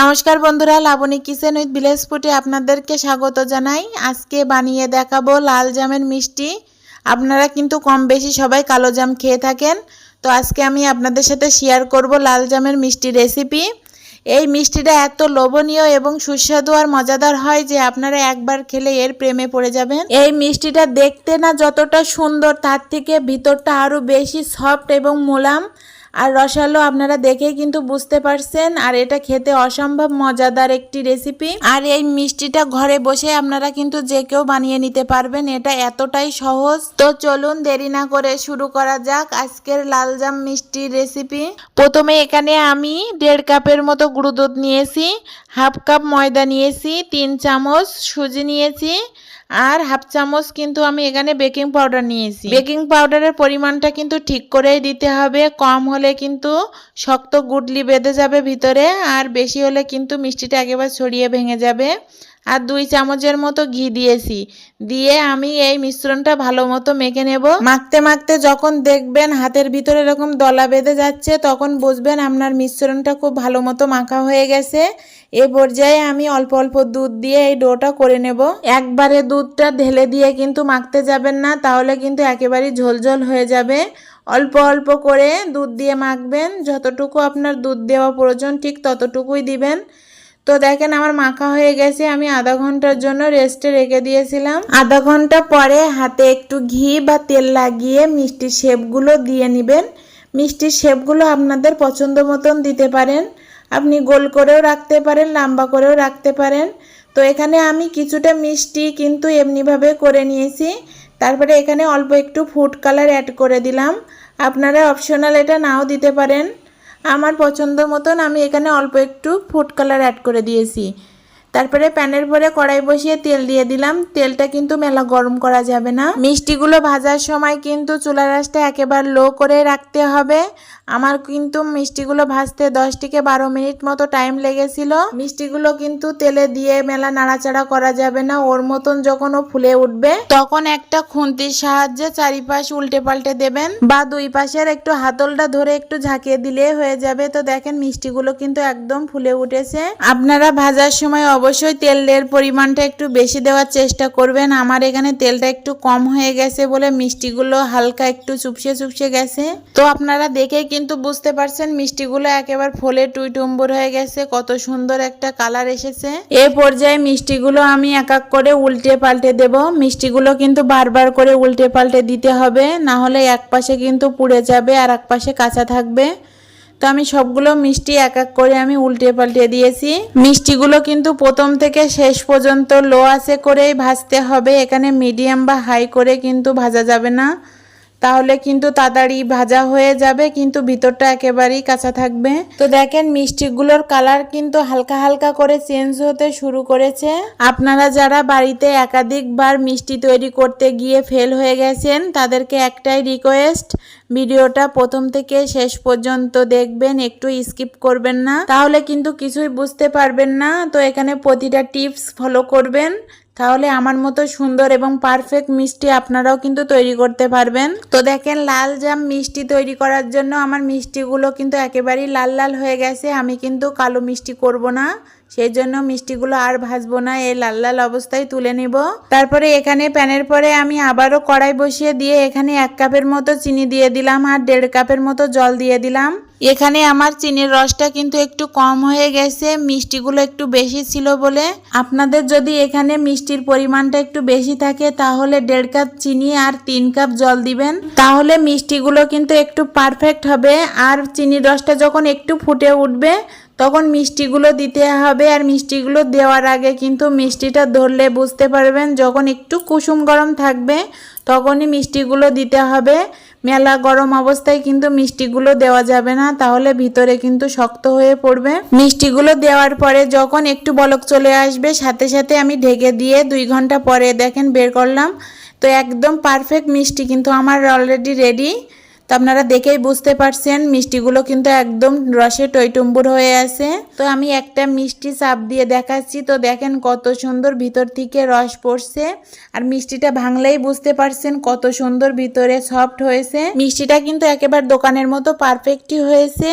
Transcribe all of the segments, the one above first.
নমস্কার বন্ধুরা, Laboni kitchen with village ফুটে আপনাদেরকে স্বাগত জানাই। আজকে বানিয়ে দেখাবো লাল জামের মিষ্টি। আপনারা কিন্তু কম বেশি সবাই কালো জাম খেয়ে থাকেন। তো আজকে আমি আপনাদের সাথে শেয়ার করব লাল জামের মিষ্টি রেসিপি এই মিষ্টিটা এত লোভনীয় এবং সুস্বাদু আর মজাদার হয় যে আপনারা একবার খেলে এর প্রেমে পড়ে যাবেন। এই মিষ্টিটা দেখতে না যতটা সুন্দর, তার থেকে ভিতরটা আরও বেশি সফট এবং মোলাম। আর রসালো আপনারা দেখেই কিন্তু বুঝতে পারছেন, আর এটা খেতে অসম্ভব মজাদার একটি রেসিপি আর এই মিষ্টিটা ঘরে বসে আপনারা কিন্তু যে কেউ বানিয়ে নিতে পারবেন, এটা এতটাই সহজ। তো চলুন দেরি না করে শুরু করা যাক আজকের লাল জাম মিষ্টির রেসিপি প্রথমে এখানে আমি দেড় কাপের মতো গুঁড়ো দুধ নিয়েছি, হাফ কাপ ময়দা নিয়েছি, তিন চামচ সুজি নিয়েছি, আর হাফ চামচ কিন্তু আমি এখানে বেকিং পাউডার নিয়েছি। বেকিং পাউডারের পরিমাণটা কিন্তু ঠিক করেই দিতে হবে, কম হলে কিন্তু শক্ত গুডলি বেঁধে যাবে ভিতরে, আর বেশি হলে কিন্তু মিষ্টিটা একেবারে ছড়িয়ে ভেঙে যাবে। আর দুই চামচের মতো ঘি দিয়েছি। দিয়ে আমি এই মিশ্রণটা ভালো মতো মেখে নেব। মাখতে মাখতে যখন দেখবেন হাতের ভিতরে এরকম দলা বেঁধে যাচ্ছে, তখন বুঝবেন আপনার মিশ্রণটা খুব ভালো মতো মাখা হয়ে গেছে। এ পর্যায়ে আমি অল্প অল্প দুধ দিয়ে এই ডোটা করে নেব। একবারে দুধটা ঢেলে দিয়ে কিন্তু মাখতে যাবেন না, তাহলে কিন্তু একেবারেই ঝোলঝোল হয়ে যাবে। অল্প অল্প করে দুধ দিয়ে মাখবেন, যতটুকু আপনার দুধ দেওয়া প্রয়োজন ঠিক ততটুকুই দিবেন। তো দেখেন আমার মাখা হয়ে গেছে, আমি আধা ঘণ্টার জন্য রেস্টে রেখে দিয়েছিলাম। আধা ঘণ্টা পরে হাতে একটু ঘি বা তেল লাগিয়ে মিষ্টির শেপগুলো দিয়ে নেবেন। মিষ্টির শেপগুলো আপনাদের পছন্দ মতন দিতে পারেন। আপনি গোল করেও রাখতে পারেন, লম্বা করেও রাখতে পারেন। তো এখানে আমি কিছুটা মিষ্টি কিন্তু এমনিভাবে করে নিয়েছি। তারপরে এখানে অল্প একটু ফুড কালার অ্যাড করে দিলাম। আপনারা অপশনাল এটা নাও দিতে পারেন। আমার পছন্দ মতন আমি এখানে অল্প একটু ফুড কালার অ্যাড করে দিয়েছি। তারপরে প্যানের পরে কড়াই বসিয়ে তেল দিয়ে দিলাম। তেলটা কিন্তু মেলা গরম করা যাবে না। মিষ্টিগুলো ভাজার সময় কিন্তু চুলা রাসটা একেবারে লো করে রাখতে হবে। আমার কিন্তু মিষ্টিগুলো ভাজতে দশ থেকে বারো মিনিট মতো টাইম লেগেছিল। মিষ্টিগুলো কিন্তু তেলে দিয়ে মেলা নাড়াচাড়া করা যাবে না। ওর মতন যখন ও ফুলে উঠবে, তখন একটা খুন্তির সাহায্যে চারিপাশ উল্টে পাল্টে দেবেন বা দুই পাশের একটু হাতলটা ধরে একটু ঝাঁকিয়ে দিলে হয়ে যাবে। তো দেখেন মিষ্টিগুলো কিন্তু একদম ফুলে উঠেছে। আপনারা ভাজার সময় অবশ্যই তেলের পরিমাণটা একটু বেশি দেওয়ার চেষ্টা করবেন। আমার এখানে তেলটা একটু কম হয়ে গেছে বলে মিষ্টিগুলো হালকা একটু চুপসে চুপসে গেছে। তো আপনারা দেখে কিন্তু বুঝতে পারছেন মিষ্টিগুলো একেবারে ফলে টুই টুম্বুর হয়ে গেছে, কত সুন্দর একটা কালার এসেছে। এ পর্যায়ে মিষ্টিগুলো আমি এক এক করে উল্টে পাল্টে দেব। মিষ্টিগুলো কিন্তু বারবার করে উল্টে পাল্টে দিতে হবে, না হলে এক পাশে কিন্তু পুড়ে যাবে আর এক পাশে কাঁচা থাকবে। তো আমি সবগুলো মিষ্টি এক এক করে আমি উল্টে পাল্টে দিয়েছি। মিষ্টিগুলো কিন্তু প্রথম থেকে শেষ পর্যন্ত লো আসে করেই ভাজতে হবে। এখানে মিডিয়াম বা হাই করে কিন্তু ভাজা যাবে না। তাহলে কিন্তু তাড়াতাড়ি ভাজা হয়ে যাবে, কিন্তু ভিতরটা একেবারেই কাঁচা থাকবে। তো দেখেন, মিষ্টিগুলোর কালার কিন্তু হালকা হালকা করে চেঞ্জ হতে শুরু করেছে। আপনারা যারা বাড়িতে একাধিকবার মিষ্টি তৈরি করতে গিয়ে ফেল হয়ে গেছেন, তাদেরকে একটাই রিকোয়েস্ট ভিডিওটা প্রথম থেকে শেষ পর্যন্ত দেখবেন, একটু স্কিপ করবেন না। তাহলে কিন্তু কিছুই বুঝতে পারবেন না। তো এখানে প্রতিটা টিপস ফলো করবেন। তাহলে আমার মতো সুন্দর এবং পারফেক্ট মিষ্টি আপনারাও কিন্তু তৈরি করতে পারবেন। তো দেখেন, লাল জাম মিষ্টি তৈরি করার জন্য আমার মিষ্টিগুলো কিন্তু একেবারেই লাল লাল হয়ে গেছে। আমি কিন্তু কালো মিষ্টি করব না। সেই জন্য মিষ্টিগুলো আর ভাজবো না এই লাল লাল অবস্থায় তুলে নিব। তারপরে এখানে প্যানের পরে আমি আবারও কড়াই বসিয়ে দিয়ে এখানে এক কাপের মতো চিনি দিয়ে দিলাম আর দেড় কাপের মতো জল দিয়ে দিলাম। এখানে আমার চিনির রসটা কিন্তু একটু কম হয়ে গেছে, মিষ্টিগুলো একটু বেশি ছিল বলে। আপনাদের যদি এখানে মিষ্টির পরিমাণটা একটু বেশি থাকে, তাহলে দেড় কাপ চিনি আর তিন কাপ জল দিবেন। তাহলে মিষ্টিগুলো কিন্তু একটু পারফেক্ট হবে, আর চিনির রসটা যখন একটু ফুটে উঠবে তখন মিষ্টিগুলো দিতে হবে আর মিষ্টিগুলো দেওয়ার আগে কিন্তু মিষ্টিটা ধরলে বুঝতে পারবেন যখন একটু কুসুম গরম থাকবে তখনই মিষ্টিগুলো দিতে হবে। মেলা গরম অবস্থায় কিন্তু মিষ্টিগুলো দেওয়া যাবে না, তাহলে ভিতরে কিন্তু শক্ত হয়ে পড়বে। মিষ্টিগুলো দেওয়ার পরে যখন একটু বলক চলে আসবে, সাথে সাথে আমি ঢেকে দিয়ে দুই ঘণ্টা পরে দেখেন বের করলাম। তো একদম পারফেক্ট মিষ্টি কিন্তু আমার অলরেডি রেডি তো আপনারা দেখেই বুঝতে পারছেন, মিষ্টিগুলো কিন্তু একদম রসে টইটুম্বুর হয়ে আছে। তো আমি একটা মিষ্টি চাপ দিয়ে দেখাচ্ছি। তো দেখেন কত সুন্দর ভিতর থেকে রস পড়ছে। আর মিষ্টিটা ভাঙলেই বুঝতে পারছেন কত সুন্দর ভিতরে সফট হয়েছে। মিষ্টিটা কিন্তু একেবারে দোকানের মতো পারফেক্টই হয়েছে।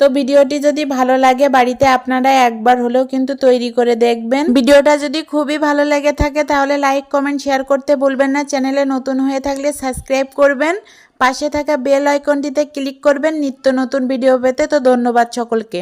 তো ভিডিওটি যদি ভালো লাগে বাড়িতে আপনারা একবার হলেও কিন্তু তৈরি করে দেখবেন। ভিডিওটা যদি খুবই ভালো লেগে থাকে তাহলে লাইক, কমেন্ট, শেয়ার করতে বলবেন না। চ্যানেলে নতুন হয়ে থাকলে সাবস্ক্রাইব করবেন। পাশে থাকা বেল আইকনটিতে ক্লিক করবেন। নিত্য নতুন ভিডিও পেতে। তো ধন্যবাদ সকলকে।